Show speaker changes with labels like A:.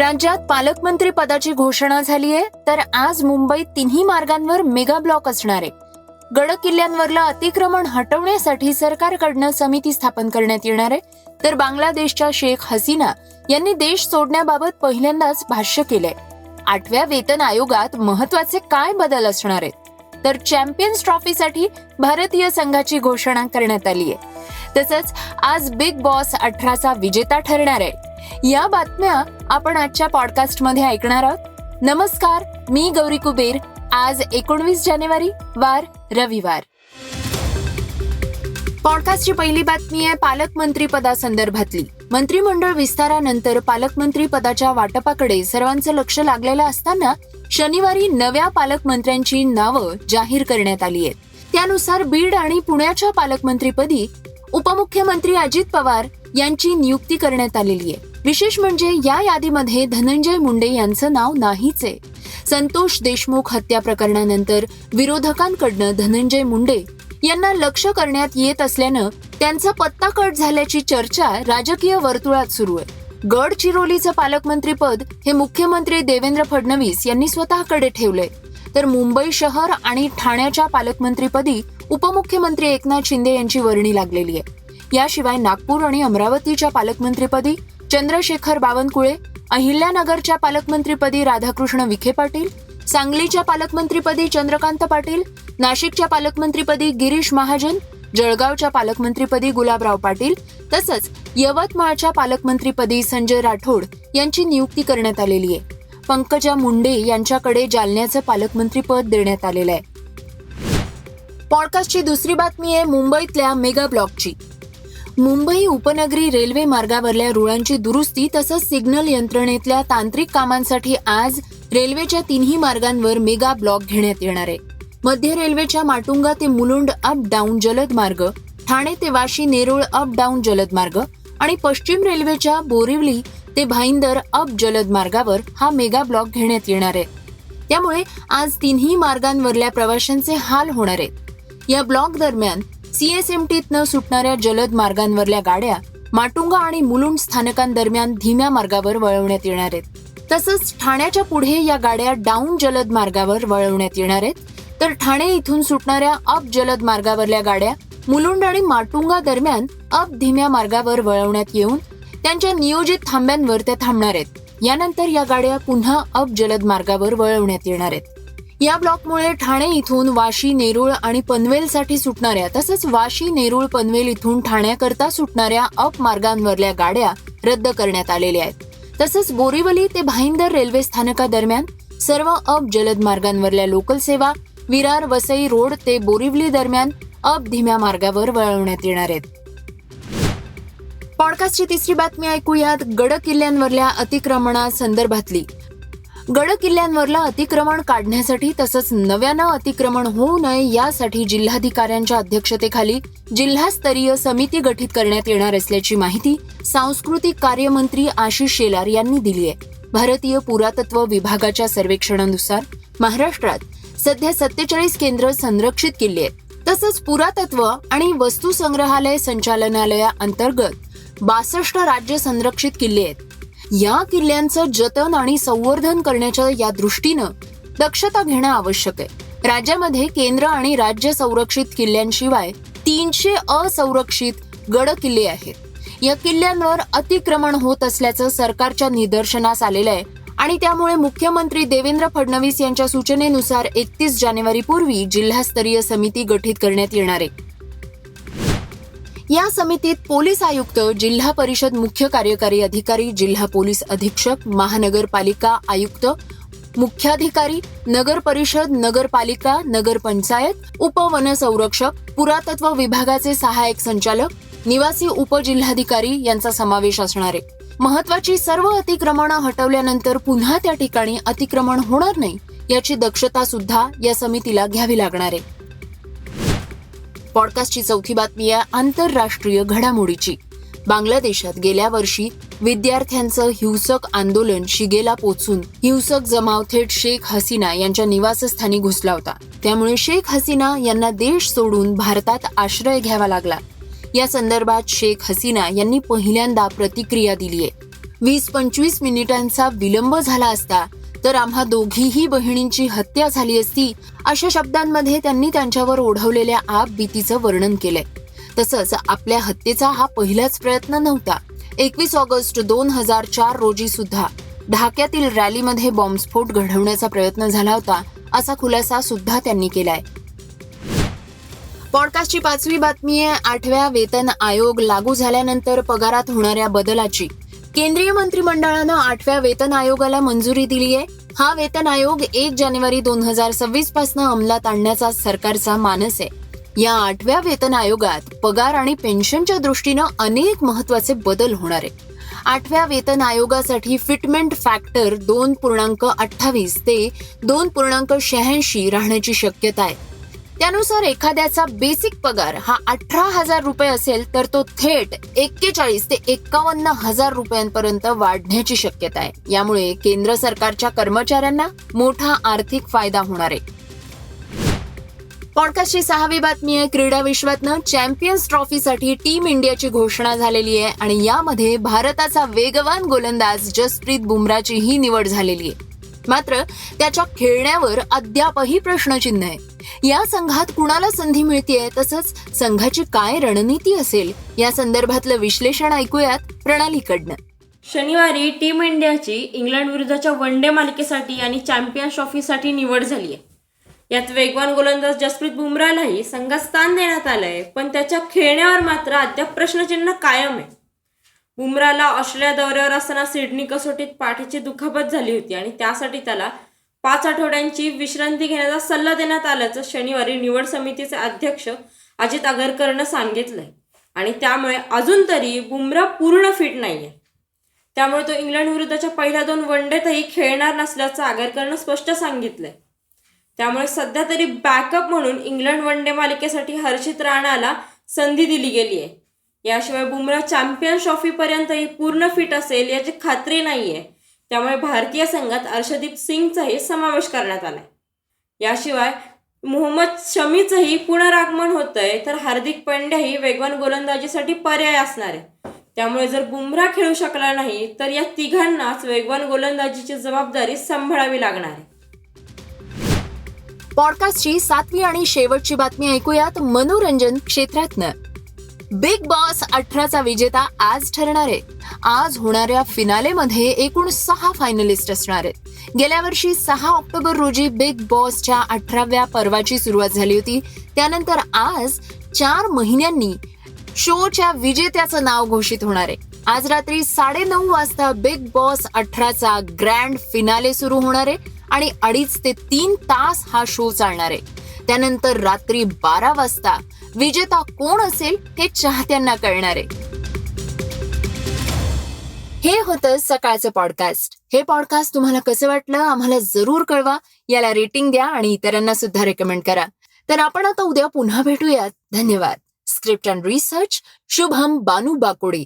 A: राज्यात पालकमंत्री पदाची घोषणा झाली आहे तर आज मुंबईत तिन्ही मार्गांवर मेगा ब्लॉक असणार आहे गड किल्ल्यांवरलं अतिक्रमण हटवण्यासाठी सरकारकडनं समिती स्थापन करण्यात येणार आहे तर बांगलादेशच्या शेख हसीना यांनी देश सोडण्याबाबत पहिल्यांदाच भाष्य केलंय आठव्या वेतन आयोगात महत्वाचे काय बदल असणार आहेत तर चॅम्पियन्स ट्रॉफीसाठी भारतीय संघाची घोषणा करण्यात आली आहे तसंच आज बिग बॉस अठराचा विजेता ठरणार आहे या बातम्या आपण आजच्या पॉडकास्टमध्ये ऐकणार आहोत नमस्कार मी गौरी कुबेर आज एकोणवीस जानेवारी वार रविवार पॉडकास्टची पहिली बातमी आहे पालकमंत्री पदासंदर्भातली मंत्रिमंडळ विस्तारानंतर पालकमंत्री पदाच्या वाटपाकडे सर्वांचं लक्ष लागलेलं असताना शनिवारी नव्या पालकमंत्र्यांची नावं जाहीर करण्यात आली आहेत त्यानुसार बीड आणि पुण्याच्या पालकमंत्रीपदी उपमुख्यमंत्री अजित पवार यांची नियुक्ती करण्यात आलेली आहे विशेष म्हणजे या यादीमध्ये धनंजय मुंडे यांचं नाव नाहीच आहे संतोष देशमुख हत्या प्रकरणानंतर विरोधकांकडनं धनंजय मुंडे यांना लक्ष करण्यात येत असल्यानं त्यांचा पत्ता कट झाल्याची चर्चा राजकीय वर्तुळात सुरू आहे गडचिरोलीचं पालकमंत्री पद हे मुख्यमंत्री देवेंद्र फडणवीस यांनी स्वतःकडे ठेवलंय तर मुंबई शहर आणि ठाण्याच्या पालकमंत्रीपदी उपमुख्यमंत्री एकनाथ शिंदे यांची वर्णी लागलेली आहे याशिवाय नागपूर आणि अमरावतीच्या पालकमंत्रीपदी चंद्रशेखर बावनकुळे अहिल्यानगरच्या पालकमंत्रीपदी राधाकृष्ण विखे पाटील सांगलीच्या पालकमंत्रीपदी चंद्रकांत पाटील नाशिकच्या पालकमंत्रीपदी गिरीश महाजन जळगावच्या पालकमंत्रीपदी गुलाबराव पाटील तसंच यवतमाळच्या पालकमंत्रीपदी संजय राठोड यांची नियुक्ती करण्यात आलेली आहे पंकजा मुंडे यांच्याकडे जालन्याचं पालकमंत्रीपद देण्यात आलेलं आहे पॉडकास्टची दुसरी बातमी आहे मुंबईतल्या मेगा ब्लॉकची मुंबई उपनगरी रेल्वे मार्गावरल्या रुळांची दुरुस्ती तसंच सिग्नल यंत्रणेतल्या तांत्रिक कामांसाठी आज रेल्वेच्या तिन्ही मार्गांवर मेगा ब्लॉक घेण्यात येणार आहे मध्य रेल्वेच्या माटुंगा ते मुलुंड अप डाऊन जलद मार्ग ठाणे ते वाशी नेरुळ अप डाऊन जलद मार्ग आणि पश्चिम रेल्वेच्या बोरिवली ते भाईंदर अप जलद मार्गावर हा मेगा ब्लॉक घेण्यात येणार आहे त्यामुळे आज तिन्ही मार्गांवरल्या प्रवाशांचे हाल होणार आहेत या ब्लॉक दरम्यान सीएसएमटीत सुटणाऱ्या जलद मार्गांवरल्या गाड्या माटुंगा आणि मुलुंड स्थानकांदरम्यान धीम्या मार्गावर वळवण्यात येणार आहेत तसंच ठाण्याच्या पुढे या गाड्या डाऊन जलद मार्गावर वळवण्यात येणार आहेत तर ठाणे इथून सुटणाऱ्या अप जलद मार्गावरल्या गाड्या मुलुंड आणि माटुंगा दरम्यान अप धीम्या मार्गावर वळवण्यात येऊन त्यांच्या नियोजित थांब्यांवर त्या थांबणार आहेत यानंतर या गाड्या पुन्हा अप जलद मार्गावर वळवण्यात येणार आहेत या ब्लॉकमुळे ठाणे इथून वाशी नेरूळ आणि पनवेलसाठी सुटणाऱ्या तसंच वाशी नेरूळ पनवेल इथून ठाण्याकरता सुटणाऱ्या अप मार्गांवरल्या गाड्या रद्द करण्यात आलेल्या आहेत तसंच बोरीवली ते भाईंदर रेल्वे स्थानकादरम्यान सर्व अप जलद मार्गांवरल्या लोकल सेवा विरार वसई रोड ते बोरिवली दरम्यान अप धीम्या मार्गावर वळवण्यात येणार आहेत पॉडकास्टची तिसरी बातमी ऐकूयात गड किल्ल्यांवरल्या अतिक्रमणा संदर्भातली गड किल्ल्यांवरला अतिक्रमण काढण्यासाठी तसंच नव्यानं अतिक्रमण होऊ नये यासाठी जिल्हाधिकाऱ्यांच्या अध्यक्षतेखाली जिल्हास्तरीय समिती गठीत करण्यात येणार असल्याची माहिती सांस्कृतिक कार्यमंत्री आशिष शेलार यांनी दिली आहे भारतीय पुरातत्व विभागाच्या सर्वेक्षणानुसार महाराष्ट्रात सध्या सत्तेचाळीस केंद्र संरक्षित किल्ले आहेत तसंच पुरातत्व आणि वस्तू संग्रहालय संचालनालया अंतर्गत बासष्ट राज्य संरक्षित किल्ले आहेत या किल्ल्यांचं जतन आणि संवर्धन करण्याच्या या दृष्टीनं दक्षता घेणं आवश्यक आहे राज्यामध्ये केंद्र आणि राज्य संरक्षित किल्ल्यांशिवाय तीनशे असंरक्षित गड किल्ले आहेत या किल्ल्यांवर अतिक्रमण होत असल्याचं सरकारच्या निदर्शनास आलेलं आहे आणि त्यामुळे मुख्यमंत्री देवेंद्र फडणवीस यांच्या सूचनेनुसार एकतीस जानेवारीपूर्वी जिल्हास्तरीय समिती गठीत करण्यात येणार आहे या समितीत पोलीस आयुक्त जिल्हा परिषद मुख्य कार्यकारी अधिकारी जिल्हा पोलीस अधीक्षक महानगरपालिका आयुक्त मुख्याधिकारी नगर परिषद नगरपालिका नगरपंचायत संरक्षक पुरातत्व विभागाचे सहाय्यक संचालक निवासी उपजिल्हाधिकारी यांचा समावेश असणार आहे महत्वाची सर्व अतिक्रमण हटवल्यानंतर पुन्हा त्या ठिकाणी अतिक्रमण होणार नाही याची दक्षता सुद्धा या समितीला घ्यावी लागणार आहे पॉडकास्टची चौथी बातमी आहे आंतरराष्ट्रीय घडामोडीची बांगलादेशात गेल्या वर्षी विद्यार्थ्यांचं हिंसक आंदोलन शिगेला पोचून हिंसक जमाव थेट शेख हसीना यांच्या निवासस्थानी घुसला होता त्यामुळे शेख हसीना यांना देश सोडून भारतात आश्रय घ्यावा लागला या संदर्भात शेख हसीना यांनी पहिल्यांदा प्रतिक्रिया दिली आहे वीस पंचवीस मिनिटांचा विलंब झाला असता तर आम्हा दोघीही बहिणींची हत्या झाली असती अशा शब्दांमध्ये त्यांनी त्यांच्यावर ओढवलेल्या आप भीतीचं वर्णन केलंय तसंच आपल्या हत्येचा हा पहिलाच प्रयत्न नव्हता एकवीस ऑगस्ट दोन हजार चार रोजी सुद्धा ढाक्यातील रॅलीमध्ये बॉम्बस्फोट घडवण्याचा प्रयत्न झाला होता असा खुलासा सुद्धा त्यांनी केलाय पॉडकास्टची पाचवी बातमी आहे आठव्या वेतन आयोग लागू झाल्यानंतर पगारात होणाऱ्या बदलाची केंद्रीय मंत्रिमंडळानं आठव्या वेतन आयोगाला मंजुरी दिली आहे हा वेतन आयोग एक जानेवारी दोन हजार सव्वीस पासून अंमलात आणण्याचा सरकारचा मानस आहे या आठव्या वेतन आयोगात पगार आणि पेन्शनच्या दृष्टीनं अनेक महत्वाचे बदल होणार आहे आठव्या वेतन आयोगासाठी फिटमेंट फॅक्टर दोन पूर्णांक अठ्ठावीस ते दोन पूर्णांक शहाऐंशी राहण्याची शक्यता आहे त्यानुसार एखाद्याचा बेसिक पगार हा अठरा हजार रुपये असेल तर तो थेट एक्केचाळीस ते एक्कावन्न हजार रुपयांपर्यंत वाढण्याची शक्यता आहे यामुळे केंद्र सरकारच्या कर्मचाऱ्यांना मोठा आर्थिक फायदा होणार आहे पॉडकास्टची सहावी बातमी आहे क्रीडा विश्वातनं चॅम्पियन्स ट्रॉफीसाठी टीम इंडियाची घोषणा झालेली आहे आणि यामध्ये भारताचा वेगवान गोलंदाज जसप्रीत बुमराचीही निवड झालेली आहे मात्र त्याच्या खेळण्यावर अद्यापही प्रश्नचिन्ह आहे या संघात कुणाला संधी मिळतीये तसंच संघाची काय रणनीती असेल या संदर्भातलं विश्लेषण ऐकूयात प्रणालीकडनं
B: शनिवारी टीम इंडियाची इंग्लंड विरुद्धच्या वन डे मालिकेसाठी आणि चॅम्पियन्स ट्रॉफीसाठी निवड झाली आहे यात वेगवान गोलंदाज जसप्रीत बुमरालाही संघात स्थान देण्यात आलंय पण त्याच्या खेळण्यावर मात्र अद्याप प्रश्नचिन्ह कायम आहे बुमराला ऑस्ट्रेलिया दौऱ्यावर असताना सिडनी कसोटीत पाठीची दुखापत झाली होती आणि त्यासाठी त्याला पाच आठवड्यांची विश्रांती घेण्याचा सल्ला देण्यात आल्याचं शनिवारी निवड समितीचे अध्यक्ष अजित आगरकरनं सांगितलंय आणि त्यामुळे अजून तरी बुमरा पूर्ण फिट नाहीये त्यामुळे तो इंग्लंड विरुद्धच्या पहिल्या दोन वन डेतही खेळणार नसल्याचं आगरकरनं स्पष्ट सांगितलंय त्यामुळे सध्या तरी बॅकअप म्हणून इंग्लंड वन डे मालिकेसाठी हर्षित राणाला संधी दिली गेली आहे याशिवाय बुमराह चॅम्पियन्स ट्रॉफीपर्यंतही पूर्ण फिट असेल याची खात्री नाहीये त्यामुळे भारतीय संघात अर्षदीप सिंगचाही समावेश करण्यात आलाय याशिवाय मोहम्मद शमीचंही पुनरागमन आहे तर हार्दिक पंड्याही वेगवान गोलंदाजीसाठी पर्याय असणार आहे त्यामुळे जर बुमरा खेळू शकला नाही तर या तिघांनाच वेगवान गोलंदाजीची जबाबदारी सांभाळावी लागणार आहे
A: पॉडकास्टची सातवी आणि शेवटची बातमी ऐकूयात मनोरंजन क्षेत्रातनं बिग बॉस अठराचा विजेता आज ठरणार आहे आज होणाऱ्या मध्ये एकूण सहा फायनलिस्ट असणार आहेत गेल्या वर्षी सहा ऑक्टोबर रोजी बिग बॉसच्या अठराव्या पर्वाची सुरुवात झाली होती त्यानंतर आज चार महिन्यांनी शोच्या विजेत्याचं नाव घोषित होणार आहे आज रात्री साडे नऊ वाजता बिग बॉस अठराचा ग्रँड फिनाले सुरू होणार आहे आणि अडीच ते तीन तास हा शो चालणार आहे त्यानंतर रात्री बारा वाजता विजेता कोण असेल हे चाहत्यांना कळणार आहे हे होतं सकाळचं पॉडकास्ट हे पॉडकास्ट तुम्हाला कसं वाटलं आम्हाला जरूर कळवा याला रेटिंग द्या आणि इतरांना सुद्धा रेकमेंड करा तर आपण आता उद्या पुन्हा भेटूयात धन्यवाद script and research Shubham Banu बाकोडे